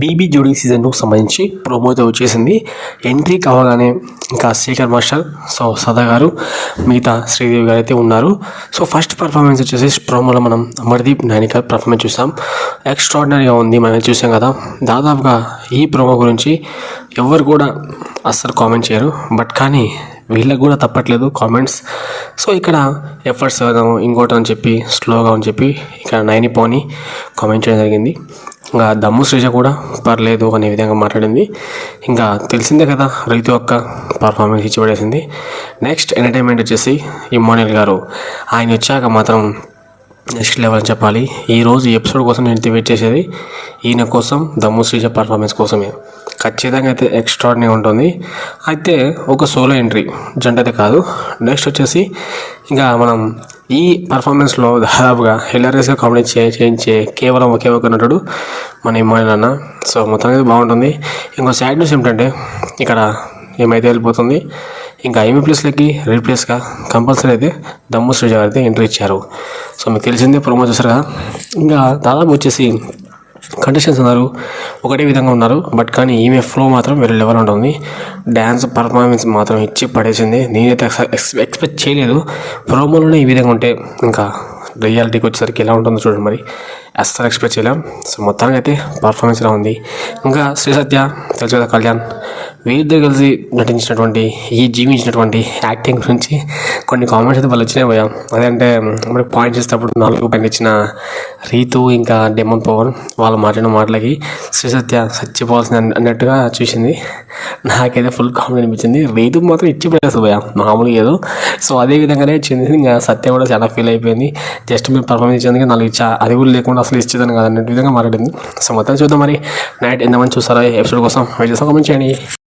BB జోడీ సీజన్కు సంబంధించి promo అయితే వచ్చేసింది. ఎంట్రీ కావగానే ఇంకా శేఖర్ మాస్టర్ సో సదా గారు మిగతా శ్రీదేవి గారు అయితే ఉన్నారు. సో ఫస్ట్ పర్ఫార్మెన్స్ వచ్చేసి ప్రోమోలో మనం అమర్దీప్ నైనిక పర్ఫార్మెన్స్ చూసాం. ఎక్స్ట్రాడినరీగా ఉంది మనం చూసాం కదా. దాదాపుగా ఈ ప్రోమో గురించి ఎవరు కూడా అస్సలు కామెంట్ చేయరు. బట్ కానీ వీళ్ళకి కూడా తప్పట్లేదు కామెంట్స్ సో ఇక్కడ ఎఫర్ట్స్ ఇంకోటి అని చెప్పి స్లోగా అని చెప్పి ఇక్కడ నైని పోని కామెంట్ చేయడం జరిగింది. దమ్ము శ్రీజ కూడా పర్లేదు అనే విధంగా మాట్లాడింది. ఇంకా తెలిసిందే కదా రైతు యొక్క పర్ఫార్మెన్స్ ఇచ్చి పడేసింది. నెక్స్ట్ ఎంటర్టైన్మెంట్ వచ్చేసి ఇమ్మోనియల్ గారు. ఆయన వచ్చాక మాత్రం నెక్స్ట్ లెవెల్ చెప్పాలి. ఈరోజు ఎపిసోడ్ కోసం నేను వెయిట్ చేసేది. ఈయన కోసం దమ్ము శ్రీజ పర్ఫార్మెన్స్ కోసమే. ఖచ్చితంగా అయితే ఎక్స్ట్రాడినరీ ఉంటుంది. అయితే ఒక సోలో ఎంట్రీ జంట అయితే కాదు. నెక్స్ట్ వచ్చేసి ఇంకా మనం ఈ పర్ఫార్మెన్స్లో దాదాపుగా హిలరియస్గా కామెడీ చే చేయించే కేవలం ఒకే ఒక నటుడు మన ఇమ్మాయిల్ అన్న సో మొత్తానికి బాగుంటుంది. ఇంకో సాడ్ న్యూస్ ఏమిటంటే ఇక్కడ ఏమైతే వెళ్ళిపోతుంది ఇంకా ఐమీ ప్లేస్లకి రీప్లేస్గా కంపల్సరీ అయితే దమ్ము శ్రీజ గారు అయితే ఎంట్రీ ఇచ్చారు. సో మీకు తెలిసిందే ప్రోమో చూసారు కదా? ఇంకా దాదాపు వచ్చేసి కండిషన్స్ ఉన్నారు ఒకటే విధంగా ఉన్నారు. బట్ కానీ ఈమె ఫ్లో మాత్రం వేరే లెవెల్ ఉంటుంది. డ్యాన్స్ పర్ఫార్మెన్స్ మాత్రం ఇచ్చి పడేసింది. నేనైతే ఎక్స్పెక్ట్ చేయలేదు. ప్రోమోలోనే ఈ విధంగా ఉంటే ఇంకా రియాలిటీకి వచ్చేసరికి ఎలా ఉంటుందో చూడండి మరి. అస్సలు ఎక్స్పెక్ట్ చేయలేం. సో మొత్తానికి అయితే పర్ఫార్మెన్స్ ఇలా ఉంది. ఇంకా శ్రీ సత్య తెలుసు కదా కళ్యాణ్. వీరిద్దరు కలిసి నటించినటువంటి ఈ జీవించినటువంటి యాక్టింగ్ గురించి కొన్ని కామెంట్స్ అయితే వాళ్ళు వచ్చినాయి పోయాం అదంటే మనకి పాయింట్ చేసేటప్పుడు నాలుగు పైన ఇచ్చిన రీతు ఇంకా డెమన్ పవన్ వాళ్ళు మాట్లాడిన మాటలకి శ్రీ సత్య చచ్చిపోవాల్సింది అన్నట్టుగా చూసింది. నాకైతే ఫుల్ కామెడీ అనిపించింది. రీతు మాత్రం ఇచ్చి పడేస్తుంది పోయా మామూలుగా ఏదో. సో అదే విధంగానే వచ్చింది ఇంకా సత్య కూడా చాలా ఫీల్ అయిపోయింది. జస్ట్ మీరు పర్ఫార్మెన్స్ ఇచ్చేందుకు నాలుగు ఇచ్చా. అది కూడా లేకుండా అసలు ఇచ్చేదాన్ని కాదన్నట్టు విధంగా మాట్లాడింది. సో మొత్తం చూద్దాం మరి. నైట్ ఎంతమంది చూస్తారో ఎపిసోడ్ కోసం? వెయిట్ చేస్తాం కామెంట్ చేయండి.